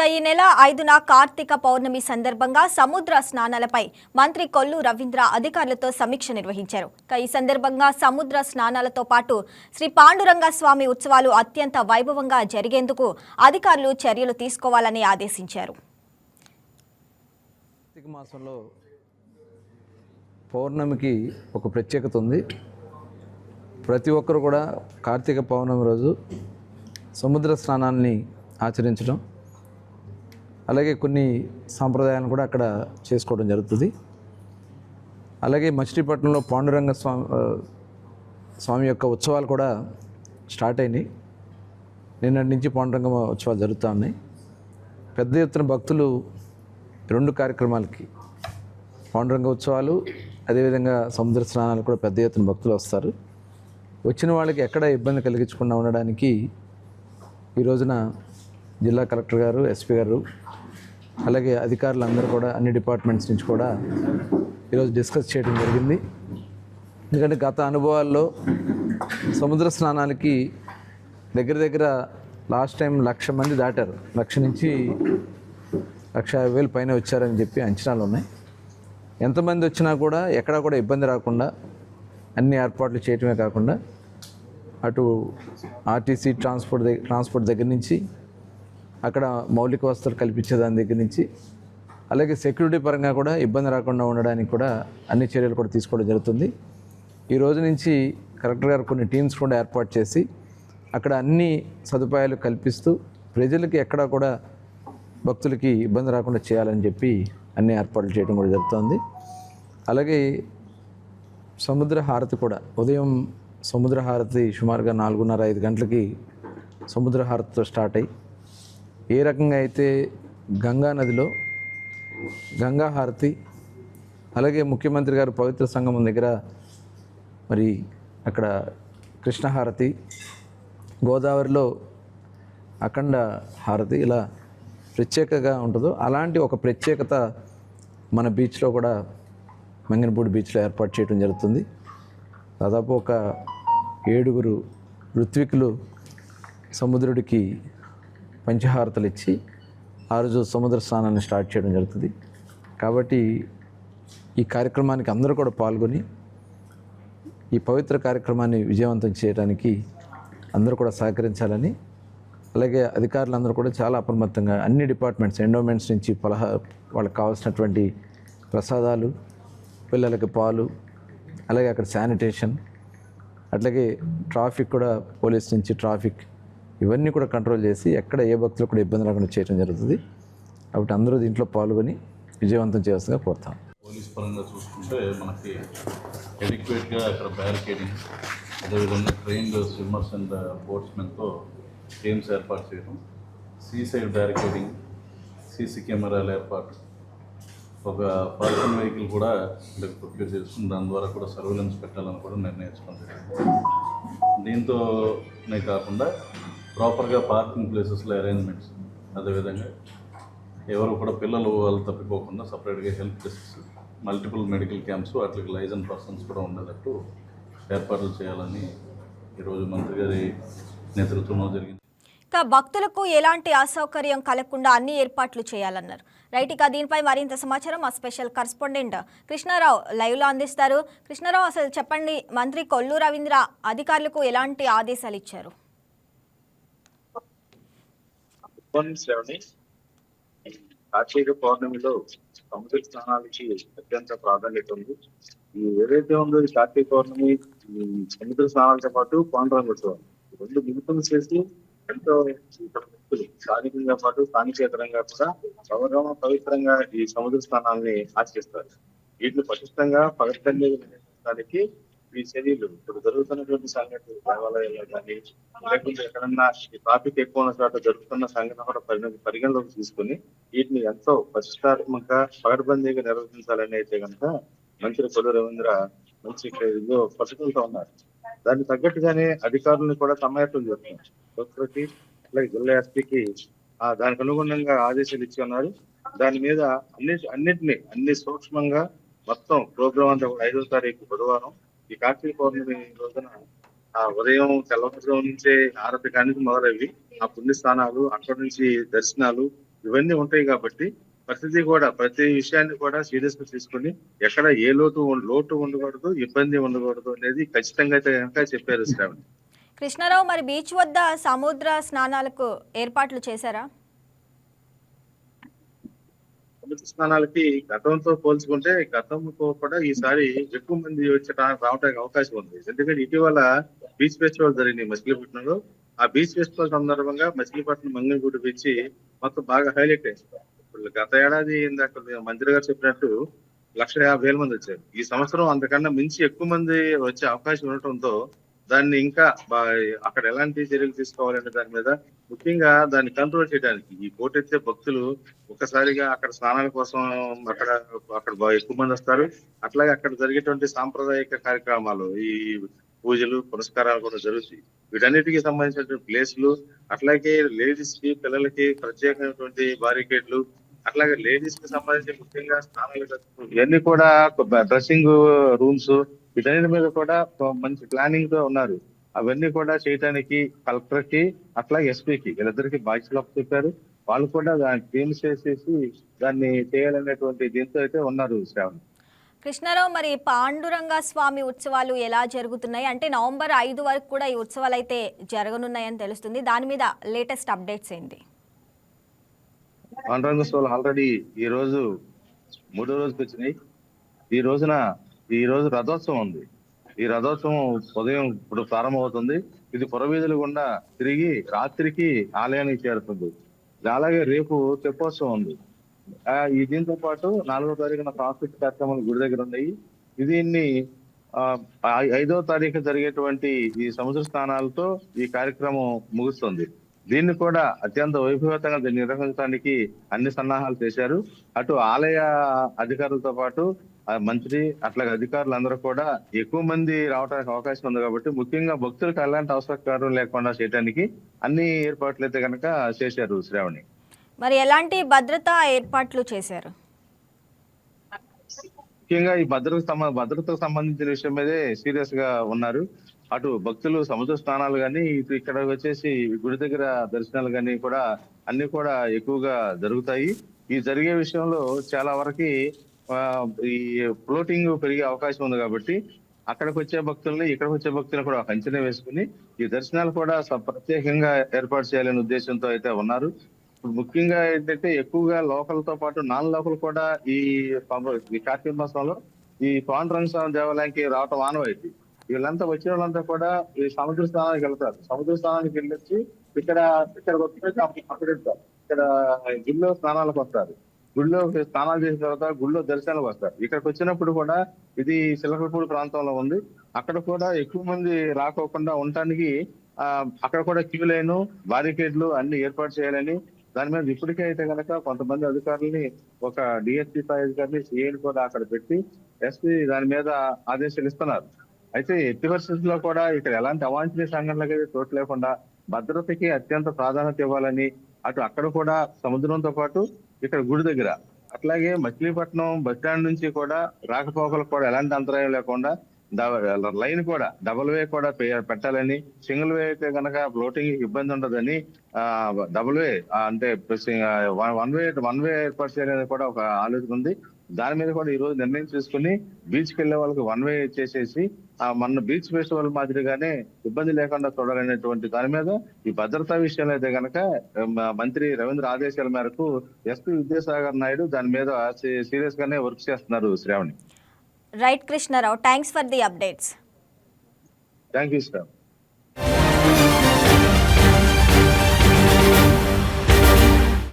ఇక ఈ నెల ఐదున కార్తీక పౌర్ణమి సందర్భంగా సముద్ర స్నానాలపై మంత్రి కొల్లు రవీంద్ర అధికారులతో సమీక్ష నిర్వహించారు. ఇక ఈ సందర్భంగా సముద్ర స్నానాలతో పాటు శ్రీ పాండురంగ స్వామి ఉత్సవాలు అత్యంత వైభవంగా జరిగేందుకు అధికారులు చర్యలు తీసుకోవాలని ఆదేశించారు. మాసంలో పౌర్ణమికి ఒక ప్రత్యేకత ఉంది. ప్రతి ఒక్కరు కూడా కార్తీక పౌర్ణమి రోజు సముద్ర స్నానాన్ని ఆచరించడం అలాగే కొన్ని సాంప్రదాయాలను కూడా అక్కడ చేసుకోవడం జరుగుతుంది. అలాగే మచిలీపట్నంలో పాండురంగ స్వామి స్వామి యొక్క ఉత్సవాలు కూడా స్టార్ట్ అయినాయి. నిన్నటి నుంచి పాండురంగ ఉత్సవాలు జరుగుతూ ఉన్నాయి. పెద్ద ఎత్తున భక్తులు రెండు కార్యక్రమాలకి పాండురంగ ఉత్సవాలు అదేవిధంగా సముద్ర స్నానాలు కూడా పెద్ద ఎత్తున భక్తులు వస్తారు. వచ్చిన వాళ్ళకి ఎక్కడ ఇబ్బంది కలిగించకుండా ఉండడానికి ఈ రోజున జిల్లా కలెక్టర్ గారు ఎస్పీ గారు అలాగే అధికారులు అందరూ కూడా అన్ని డిపార్ట్మెంట్స్ నుంచి కూడా ఈరోజు డిస్కస్ చేయడం జరిగింది. ఎందుకంటే గత అనుభవాల్లో సముద్ర స్నానాలకి దగ్గర దగ్గర లాస్ట్ టైం లక్ష మంది దాటారు. లక్ష నుంచి లక్ష యాభై వేలు పైన వచ్చారని చెప్పి అంచనాలు ఉన్నాయి. ఎంతమంది వచ్చినా కూడా ఎక్కడా కూడా ఇబ్బంది రాకుండా అన్ని ఏర్పాట్లు చేయటమే కాకుండా అటు ఆర్టీసీ ట్రాన్స్పోర్ట్ దగ్గర ట్రాన్స్పోర్ట్ దగ్గర నుంచి అక్కడ మౌలిక వసతులు కల్పించే దాని దగ్గర నుంచి అలాగే సెక్యూరిటీ పరంగా కూడా ఇబ్బంది రాకుండా ఉండడానికి కూడా అన్ని చర్యలు కూడా తీసుకోవడం జరుగుతుంది. ఈ రోజు నుంచి కలెక్టర్ గారు కొన్ని టీమ్స్ కూడా ఏర్పాటు చేసి అక్కడ అన్ని సదుపాయాలు కల్పిస్తూ ప్రజలకి ఎక్కడా కూడా భక్తులకి ఇబ్బంది రాకుండా చేయాలని చెప్పి అన్ని ఏర్పాట్లు చేయడం కూడా జరుగుతుంది. అలాగే సముద్ర హారతి కూడా ఉదయం సముద్ర హారతి సుమారుగా నాలుగున్నర ఐదు గంటలకి సముద్ర హారతితో స్టార్ట్ అయ్యి ఏ రకంగా అయితే గంగా నదిలో గంగా హారతి అలాగే ముఖ్యమంత్రి గారు పవిత్ర సంగమం దగ్గర మరి అక్కడ కృష్ణహారతి గోదావరిలో అఖండ హారతి ఇలా ప్రత్యేకగా ఉంటుందో అలాంటి ఒక ప్రత్యేకత మన బీచ్లో కూడా మంగినపూడి బీచ్లో ఏర్పాటు చేయడం జరుగుతుంది. దాదాపు ఒక ఏడుగురు ఋత్వికులు సముద్రుడికి పంచహారతలు ఇచ్చి ఆ రోజు సముద్ర స్నానాన్ని స్టార్ట్ చేయడం జరుగుతుంది. కాబట్టి ఈ కార్యక్రమానికి అందరూ కూడా పాల్గొని ఈ పవిత్ర కార్యక్రమాన్ని విజయవంతం చేయడానికి అందరూ కూడా సహకరించాలని అలాగే అధికారులందరూ కూడా చాలా అప్రమత్తంగా అన్ని డిపార్ట్మెంట్స్ ఎండోమెంట్స్ నుంచి పలహా వాళ్ళకి కావాల్సినటువంటి ప్రసాదాలు పిల్లలకి పాలు అలాగే అక్కడ శానిటేషన్ అట్లాగే ట్రాఫిక్ కూడా పోలీస్ నుంచి ట్రాఫిక్ ఇవన్నీ కూడా కంట్రోల్ చేసి ఎక్కడ ఏ భక్తులు కూడా ఇబ్బంది రాకుండా చేయడం జరుగుతుంది. కాబట్టి అందరూ దీంట్లో పాల్గొని విజయవంతం చేయాల్సిందిగా కోరుతాం. పోలీస్ పరంగా చూసుకుంటే మనకి ఎడిక్వేట్గా అక్కడ బ్యారికేడింగ్ అదేవిధంగా ట్రైన్డ్ స్విమ్మర్స్ అండ్ బోట్స్మెన్తో గేమ్స్ ఏర్పాటు చేయడం సీ సైడ్ బ్యారికేడింగ్ సీసీ కెమెరాల ఏర్పాటు ఒక పర్సన్ వెహికల్ కూడా ఇక్కడ ప్రొక్యూర్ చేసుకుని దాని ద్వారా కూడా సర్వేలెన్స్ పెట్టాలని కూడా నిర్ణయించుకుంటాం దీంతోనే కాకుండా ప్రాపర్గా పార్కింగ్ ప్లేసెస్లో అరేంజ్మెంట్స్ అదేవిధంగా ఎవరు కూడా పిల్లలు వాళ్ళు తప్పిపోకుండా సపరేట్గా help desks multiple medical camps వాటికి లైజన్ పర్సన్స్ కూడా ఉండేటట్టు ఏర్పాట్లు చేయాలని ఈరోజు మంత్రి గారి నేతృత్వంలో జరిగింది. ఇక భక్తులకు ఎలాంటి అసౌకర్యం కలగకుండా అన్ని ఏర్పాట్లు చేయాలన్నారు. రైట్ ఇక దీనిపై మరింత సమాచారం మా స్పెషల్ కరస్పాండెంట్ కృష్ణారావు లైవ్లో అందిస్తారు. కృష్ణారావు అసలు చెప్పండి మంత్రి కొల్లు రవీంద్ర అధికారులకు ఎలాంటి ఆదేశాలు ఇచ్చారు? శ్రవణి కార్తీక పౌర్ణమిలో సముద్ర స్నానాలకి అత్యంత ప్రాధాన్యత ఉంది. ఈ ఏదైతే ఉందో ఈ కార్తీక పౌర్ణమి సముద్ర స్నానాలతో పాటు పాండురంగ ఉత్సవం రెండు మిగుతులు చేసి ఎంతో భక్తులు స్థానికంగా పాటు స్థానికేతరంగా కూడా గౌరవ పవిత్రంగా ఈ సముద్ర స్నానాల్ని ఆచరిస్తారు. వీటిని పటిష్టంగా పవిత్రంగా నిర్వహించడానికి ఈ చర్యలు ఇప్పుడు జరుగుతున్నటువంటి సంఘటనలు దేవాలయాల్లో కానీ లేకుంటే ఎక్కడన్నా ఈ ట్రాఫిక్ ఎక్కువ ఉన్న చోట జరుగుతున్న సంఘటన కూడా పరిగణ పరిగణలోకి తీసుకుని వీటిని ఎంతో పరిష్కారాత్మక పగడ్బందీగా నిర్వహించాలని అయితే కనుక మంత్రి కొలు రవీంద్ర మంచి ఇదిగో ఉన్నారు. దానికి తగ్గట్టుగానే అధికారులను కూడా సమాయత్తం చేస్తున్నారు. ప్రకృతి అలాగే జిల్లా ఎస్పీకి ఆ దానికి అనుగుణంగా ఆదేశాలు ఇచ్చి ఉన్నారు. దాని మీద అన్ని అన్నిటిని అన్ని సూక్ష్మంగా మొత్తం ప్రోగ్రామ్ అంతా కూడా ఐదో తారీఖు బుధవారం ఈ కార్తీక పౌర్ణమి రోజున ఆ ఉదయం తెల్లవారుజాము నుంచే ఆరతి కానికి మొదలవి ఆ పుణ్యస్థానాలు అక్కడి నుంచి దర్శనాలు ఇవన్నీ ఉంటాయి కాబట్టి ప్రతిదీ కూడా ప్రతి విషయాన్ని కూడా సీరియస్గా తీసుకుని ఎక్కడ ఏ లోటు లోటు ఉండకూడదు ఇబ్బంది ఉండకూడదు అనేది ఖచ్చితంగా అయితే కనుక చెప్పారు శ్రావణి. కృష్ణారావు మరి బీచ్ వద్ద సముద్ర స్నానాలకు ఏర్పాట్లు చేశారా? అమృత స్నానాలకి గతంతో పోల్చుకుంటే గతంతో కూడా ఈసారి ఎక్కువ మంది వచ్చి రావడానికి అవకాశం ఉంది. ఎందుకంటే ఇటీవల బీచ్ ఫెస్టివల్ జరిగింది మచిలీపట్నంలో. ఆ బీచ్ ఫెస్టివల్ సందర్భంగా మచిలీపట్నం మంగళగూడు బీచ్ మొత్తం బాగా హైలైట్ అయింది. ఇప్పుడు గత ఏడాది ఇందాక మంత్రి గారు చెప్పినట్టు లక్ష యాభై వేల మంది వచ్చారు. ఈ సంవత్సరం అంతకన్నా మించి ఎక్కువ మంది వచ్చే అవకాశం ఉండటంతో దాన్ని ఇంకా బా- అక్కడ ఎలాంటి చర్యలు తీసుకోవాలనే దాని మీద ముఖ్యంగా దాన్ని కంట్రోల్ చేయడానికి ఈ పోటెత్తే భక్తులు ఒక్కసారిగా అక్కడ స్నానాల కోసం అక్కడ అక్కడ ఎక్కువ మంది వస్తారు. అట్లాగే అక్కడ జరిగేటువంటి సాంప్రదాయక కార్యక్రమాలు ఈ పూజలు పురస్కారాలు కూడా జరుగుతాయి. వీటన్నిటికీ సంబంధించినటువంటి ప్లేస్లు అట్లాగే లేడీస్కి పిల్లలకి ప్రత్యేకమైనటువంటి బారికేడ్లు అట్లాగే లేడీస్కి సంబంధించి ముఖ్యంగా స్నానాలు ఇవన్నీ కూడా డ్రెస్సింగ్ రూమ్స్ వీటన్నిటి మీద కూడా మంచి ప్లానింగ్తో ఉన్నారు. అవన్నీ కూడా చేయడానికి కలెక్టర్కి అట్లాగే ఎస్పీకి వీళ్ళిద్దరికి బాధ్యతలు చెప్పారు. వాళ్ళు కూడా దాన్ని టీమ్స్ చేసేసి దాన్ని చేయాలనేటువంటి దీంతో అయితే ఉన్నారు శ్రావణ్. కృష్ణారావు మరి పాండురంగ స్వామి ఉత్సవాలు ఎలా జరుగుతున్నాయి? అంటే నవంబర్ ఐదు వరకు కూడా ఈ ఉత్సవాలు అయితే జరగనున్నాయని తెలుస్తుంది. దాని మీద లేటెస్ట్ అప్డేట్స్ ఏంటి? పాండురంగోత్సవాలు ఆల్రెడీ ఈ రోజు మూడో రోజుకి వచ్చినాయి. ఈ రోజున ఈ రోజు రథోత్సవం ఉంది. ఈ రథోత్సవం ఉదయం ఇప్పుడు ప్రారంభమవుతుంది. ఇది పురవీధులు గుండా తిరిగి రాత్రికి ఆలయానికి చేరుతుంది. అలాగే రేపు తెప్పోత్సవం ఉంది. ఈ దీంతో పాటు నాలుగో తారీఖున సాంస్కృతిక కార్యక్రమాలు గుడి దగ్గర ఉన్నాయి. దీన్ని ఆ, ఐదో తారీఖు జరిగేటువంటి ఈ సముద్ర స్నానాలతో ఈ కార్యక్రమం ముగుస్తుంది. దీన్ని కూడా అత్యంత వైభవతంగా దీన్ని నిర్వహించడానికి అన్ని సన్నాహాలు చేశారు. అటు ఆలయ అధికారులతో పాటు మంత్రి అట్లాగే అధికారులు అందరూ కూడా ఎక్కువ మంది రావడానికి అవకాశం ఉంది కాబట్టి ముఖ్యంగా భక్తులకు ఎలాంటి అవసరం లేకుండా చేయడానికి అన్ని ఏర్పాట్లు అయితే కనుక చేశారు శ్రావణి. మరి ఎలాంటి భద్రతా ఏర్పాట్లు చేశారు? ముఖ్యంగా ఈ భద్రత భద్రతకు సంబంధించిన విషయం మీదే సీరియస్గా ఉన్నారు. అటు భక్తులు సముద్ర స్నానాలు కానీ ఇటు ఇక్కడ వచ్చేసి గుడి దగ్గర దర్శనాలు కానీ కూడా అన్ని కూడా ఎక్కువగా జరుగుతాయి. ఈ జరిగే విషయంలో చాలా వరకు ఈ ఫ్లోటింగ్ పెరిగే అవకాశం ఉంది కాబట్టి అక్కడికి వచ్చే భక్తుల్ని ఇక్కడికి వచ్చే భక్తులను కూడా ఒక అంచనా వేసుకుని ఈ దర్శనాలు కూడా ప్రత్యేకంగా ఏర్పాటు చేయాలనే ఉద్దేశంతో అయితే ఉన్నారు. ఇప్పుడు ముఖ్యంగా ఏంటంటే ఎక్కువగా లోకల్తో పాటు నాన్ లోకల్ కూడా ఈ ఈ కార్తీక మాసంలో ఈ పాండురంగ స్వామి దేవాలయానికి రావటం ఆనవాయితీ. వీళ్ళంతా వచ్చిన వాళ్ళంతా కూడా ఈ సముద్ర స్నానానికి వెళ్తారు. సముద్ర స్నానానికి వెళ్ళొచ్చి ఇక్కడ ఇక్కడ వచ్చి అక్కడ వెళ్తారు ఇక్కడ గుళ్ళో స్నానాలకు వస్తారు గుళ్ళో స్నానాలు చేసిన తర్వాత గుళ్ళో దర్శనాలకు వస్తారు ఇక్కడికి వచ్చినప్పుడు కూడా ఇది సిలకపూడి ప్రాంతంలో ఉంది. అక్కడ కూడా ఎక్కువ మంది రాకోకుండా ఉండటానికి ఆ అక్కడ కూడా క్యూ లైన్ బారికేడ్లు అన్ని ఏర్పాటు చేయాలని దాని మీద ఇప్పటికే అయితే కనుక కొంతమంది అధికారుల్ని ఒక డిఎస్పీ స్థాయి అధికారిని సిఐని కూడా అక్కడ పెట్టి ఎస్పీ దాని మీద ఆదేశాలు ఇస్తున్నారు. అయితే ఎట్టి పరిస్థితుల్లో కూడా ఇక్కడ ఎలాంటి అవాంఛనీయ సంఘటనలకు అయితే చోటు లేకుండా భద్రతకి అత్యంత ప్రాధాన్యత ఇవ్వాలని అటు అక్కడ కూడా సముద్రంతో పాటు ఇక్కడ గుడి దగ్గర అట్లాగే మచిలీపట్నం బస్ స్టాండ్ నుంచి కూడా రాకపోకలకు కూడా ఎలాంటి అంతరాయం లేకుండా లైన్ కూడా డబుల్ వే కూడా పెట్టాలని సింగిల్ వే అయితే కనుక ఫ్లోటింగ్ ఇబ్బంది ఉండదని ఆ డబుల్ వే అంటే వన్ వే వన్ వే ఏర్పాటు చేయాలని కూడా ఒక ఆలోచన ఉంది. దాని మీద కూడా ఈ రోజు నిర్ణయం తీసుకుని బీచ్కి వెళ్ళే వాళ్ళకి వన్ వే చేసేసి ఆ మన బీచ్ ఫెస్టివల్ మాదిరిగానే ఇబ్బంది లేకుండా చూడాలనేటువంటి దాని మీద ఈ భద్రతా విషయంలో అయితే కనుక మంత్రి రవీంద్ర ఆదేశాల మేరకు ఎస్పీ విద్యాసాగర్ నాయుడు దాని మీద సీరియస్ గానే వర్క్ చేస్తున్నారు Shravani. Right Krishnarao thanks for the updates thank you Shravani.